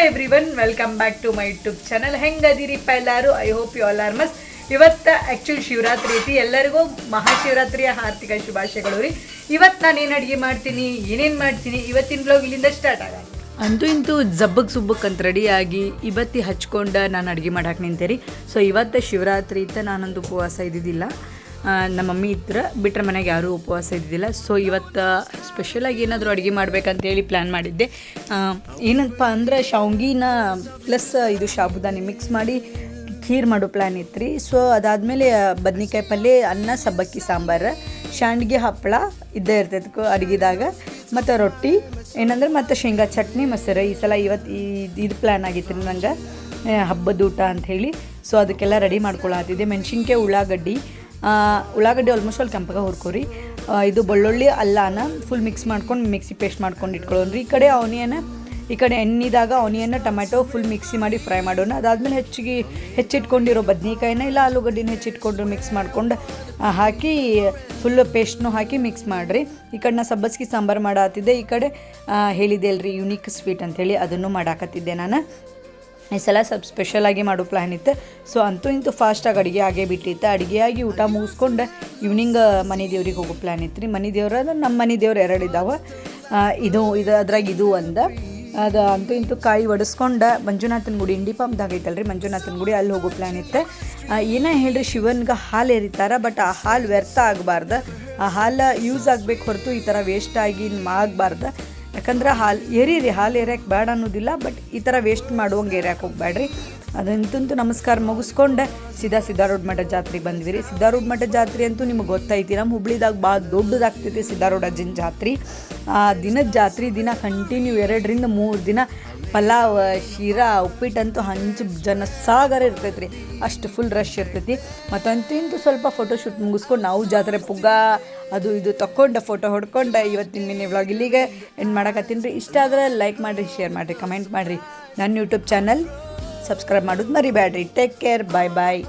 Hi everyone welcome back to my YouTube channel ಹೆಂಗದಿರಿಪ್ಪ ಎಲ್ಲರೂ? I hope you all are must ಇವತ್ತು actually Shivaratri ಐತಿ. ಎಲ್ಲರಿಗೂ ಮಹಾಶಿವರಾತ್ರಿಯ ಹಾರ್ದಿಕ ಶುಭಾಶಯಗಳು ರೀ. ಇವತ್ತು ನಾನು ಏನು ಅಡುಗೆ ಮಾಡ್ತೀನಿ, ಏನೇನು ಮಾಡ್ತೀನಿ, ಇವತ್ತಿನ ಬ್ಲಾಗ್ ಇಲ್ಲಿಂದ ಸ್ಟಾರ್ಟ್ ಆಗ ಅಂತೂ ಇಂತೂ ಜಬ್ಬಗ್ ಸುಬ್ಬಕ್ ಅಂತ ರೆಡಿಯಾಗಿ ಇವತ್ತಿ ಹಚ್ಕೊಂಡು ನಾನು ಅಡುಗೆ ಮಾಡಕ್ಕೆ ನಿಂತೇರಿ ಸೊ ಇವತ್ತು ಶಿವರಾತ್ರಿ ಇತ್ತ ನಾನೊಂದು ಉಪವಾಸ ಇದ್ದಿದ್ದಿಲ್ಲ. ನಮ್ಮ ಮಮ್ಮಿ ಇದ್ರ ಬಿಟ್ರೆ ಮನೆಗೆ ಯಾರೂ ಉಪವಾಸ ಇದ್ದಿದ್ದಿಲ್ಲ. ಸೊ ಇವತ್ತು ಸ್ಪೆಷಲಾಗಿ ಏನಾದರೂ ಅಡುಗೆ ಮಾಡ್ಬೇಕಂತೇಳಿ ಪ್ಲ್ಯಾನ್ ಮಾಡಿದ್ದೆ. ಏನಪ್ಪ ಅಂದ್ರೆ ಶಾವ್ಗಿನ ಪ್ಲಸ್ ಇದು ಸಾಬುದಾನಿ ಮಿಕ್ಸ್ ಮಾಡಿ ಖೀರ್ ಮಾಡೋ ಪ್ಲ್ಯಾನ್ ಇತ್ತು ರೀ ಸೊ ಅದಾದಮೇಲೆ ಬದ್ನಿಕಾಯಿ ಪಲ್ಯ, ಅನ್ನ, ಸಬ್ಬಕ್ಕಿ ಸಾಂಬಾರು ಶಾಂಡ್ಗೆ ಹಪ್ಪಳ ಇದ್ದೇ ಇರ್ತೈತೆ ಅಡುಗೆದಾಗ. ಮತ್ತು ರೊಟ್ಟಿ, ಏನಂದ್ರೆ ಮತ್ತು ಶೇಂಗಾ ಚಟ್ನಿ, ಮೊಸರು, ಈ ಸಲ ಇವತ್ತು ಈ ಇದು ಪ್ಲ್ಯಾನ್ ಆಗಿತ್ತು ರೀ ನಂಗೆ ಹಬ್ಬದ ಊಟ ಅಂತ ಹೇಳಿ. ಸೊ ಅದಕ್ಕೆಲ್ಲ ರೆಡಿ ಮಾಡ್ಕೊಳತ್ತಿದ್ದೆ ಮೆಣಸಿನ್ಕಾಯಿ, ಉಳ್ಳಾಗಡ್ಡಿ ಉಳ್ಳಾಗಡ್ಡಿ ಆಲ್ಮೋಸ್ಟ್ ಅಲ್ಲಿ ಕೆಂಪಗೆ ಹುರ್ಕೋರಿ. ಇದು ಬೆಳ್ಳುಳ್ಳಿ, ಅಲ್ಲನ ಫುಲ್ ಮಿಕ್ಸ್ ಮಾಡ್ಕೊಂಡು ಮಿಕ್ಸಿ ಪೇಸ್ಟ್ ಮಾಡ್ಕೊಂಡು ಇಟ್ಕೊಳ್ಳೋಣ್ರಿ. ಈ ಕಡೆ ಆನಿಯನ್ ಈ ಕಡೆ ಎಣ್ಣಿದಾಗ ಆನಿಯನ್ ಟೊಮೆಟೊ ಫುಲ್ ಮಿಕ್ಸಿ ಮಾಡಿ ಫ್ರೈ ಮಾಡೋಣ. ಅದಾದಮೇಲೆ ಹೆಚ್ಚಿಗೆ ಹೆಚ್ಚಿಟ್ಕೊಂಡಿರೋ ಬದ್ನಿಕಾಯಿನ ಇಲ್ಲ ಆಲೂಗಡ್ಡಿನ ಹೆಚ್ಚಿಟ್ಕೊಂಡು ಮಿಕ್ಸ್ ಮಾಡ್ಕೊಂಡು ಹಾಕಿ ಫುಲ್ ಪೇಸ್ಟ್ನು ಹಾಕಿ ಮಿಕ್ಸ್ ಮಾಡಿರಿ. ಈ ಕಡೆ ನಾ ಸಬ್ಬಸ್ಗಿ ಸಾಂಬಾರು ಮಾಡಾತಿದ್ದೆ. ಈ ಕಡೆ ಹೇಳಿದ್ದೆ ಹೇಳಿದೆ ಅಲ್ರಿ ಯುನೀಕ್ ಸ್ವೀಟ್ ಅಂಥೇಳಿ ಅದನ್ನು ಮಾಡಾಕತ್ತಿದ್ದೆ ನಾನು. ಈ ಸಲ ಸ್ವಲ್ಪ ಸ್ಪೆಷಲಾಗಿ ಮಾಡೋ ಪ್ಲ್ಯಾನ್ ಇತ್ತು. ಸೊ ಅಂತೂ ಇಂತೂ ಫಾಸ್ಟಾಗಿ ಅಡುಗೆ ಆಗೇ ಬಿಟ್ಟಿತ್ತು. ಅಡುಗೆಯಾಗಿ ಊಟ ಮುಗಿಸ್ಕೊಂಡು. ಈವ್ನಿಂಗ್ ಮನೆ ದೇವ್ರಿಗೆ ಹೋಗೋ ಪ್ಲ್ಯಾನ್ ಇತ್ತು ರೀ. ಮನೆ ದೇವ್ರ ನಮ್ಮ ಮನೆ ದೇವ್ರು ಎರಡು ಇದ್ದಾವೆ ಇದು ಇದು ಅದ್ರಾಗ ಇದು ಒಂದು. ಅದು ಅಂತೂ ಇಂತೂ ಕಾಯಿ ಒಡಿಸ್ಕೊಂಡು ಮಂಜುನಾಥನ ಗುಡಿ ಇಂಡಿ ಪಂಪ್ದಾಗ ಐತಲ್ರಿ ಮಂಜುನಾಥನ ಗುಡಿ ಅಲ್ಲಿ ಹೋಗೋ ಪ್ಲ್ಯಾನ್ ಇತ್ತು. ಏನೇ ಹೇಳ್ರಿ, ಶಿವನ್ಗೆ ಹಾಲು ಎರಿತಾರೆ ಬಟ್ ಆ ಹಾಲು ವ್ಯರ್ಥ ಆಗಬಾರ್ದು. ಆ ಹಾಲು ಯೂಸ್ ಆಗಬೇಕು ಹೊರತು ಈ ಥರ ವೇಸ್ಟ್ ಆಗಿ ಆಗಬಾರ್ದು. ಯಾಕಂದ್ರೆ ಹಾಲು ಎರೀರಿ ಹಾಲು ಎರಿಯಕ್ಕೆ ಬೇಡ ಅನ್ನೋದಿಲ್ಲ ಬಟ್ ಈ ಥರ ವೇಸ್ಟ್ ಮಾಡುವಂಗೆ ಎರಿಯಕ್ಕೆ ಹೋಗ್ಬೇಡ್ರಿ. ಅದಂತಂತೂ ನಮಸ್ಕಾರ ಮುಗಿಸ್ಕೊಂಡೆ. ಸೀದಾ ಸಿದ್ಧಾರೂಢ ಮಠ ಜಾತ್ರೆಗೆ ಬಂದ್ವಿ ರೀ. ಸಿದ್ಧಾರೂಢ ಮಠ ಜಾತ್ರೆ ಅಂತೂ ನಿಮಗೆ ಗೊತ್ತೈತಿ ನಮ್ಮ ಹುಬ್ಳಿದಾಗ ಭಾಳ ದೊಡ್ಡದಾಗ್ತೈತಿ ಸಿದ್ಧಾರೂಢ ಅಜ್ಜನ ಜಾತ್ರೆ. ಆ ದಿನದ ಜಾತ್ರೆ ದಿನ ಕಂಟಿನ್ಯೂ ಎರಡರಿಂದ ಮೂರು ದಿನ ಪಲಾವ್, ಶಿರಾ ಉಪ್ಪಿಟ್ಟಂತೂ ಹಂಚು ಜನ ಸಾಗರ ಇರ್ತೈತೆ ರೀ ಅಷ್ಟು ಫುಲ್ ರಶ್ ಇರ್ತೈತಿ. ಮತ್ತಂತೂ ಸ್ವಲ್ಪ ಫೋಟೋಶೂಟ್ ಮುಗಿಸ್ಕೊಂಡು ನಾವು ಜಾತ್ರೆ ಪುಗ್ಗ, ಅದು ಇದು ತಕ್ಕೊಂಡು ಫೋಟೋ ಹೊಡ್ಕೊಂಡು ಇವತ್ತಿನ ಮಿನಿ ವ್ಲಾಗ್ ಇಲ್ಲಿಗೆ ಎಂಡ್ ಮಾಡಕತ್ತೀನಿ ರೀ. ಇಷ್ಟ ಆದರೆ ಲೈಕ್ ಮಾಡಿರಿ ಶೇರ್ ಮಾಡಿರಿ ಕಮೆಂಟ್ ಮಾಡಿರಿ. ನನ್ನ ಯೂಟ್ಯೂಬ್ ಚಾನಲ್ ಸಬ್ಸ್ಕ್ರೈಬ್ ಮಾಡೋದು ಮರಿಬೇಡ್ರಿ ಟೇಕ್ ಕೇರ್ ಬಾಯ್ ಬಾಯ್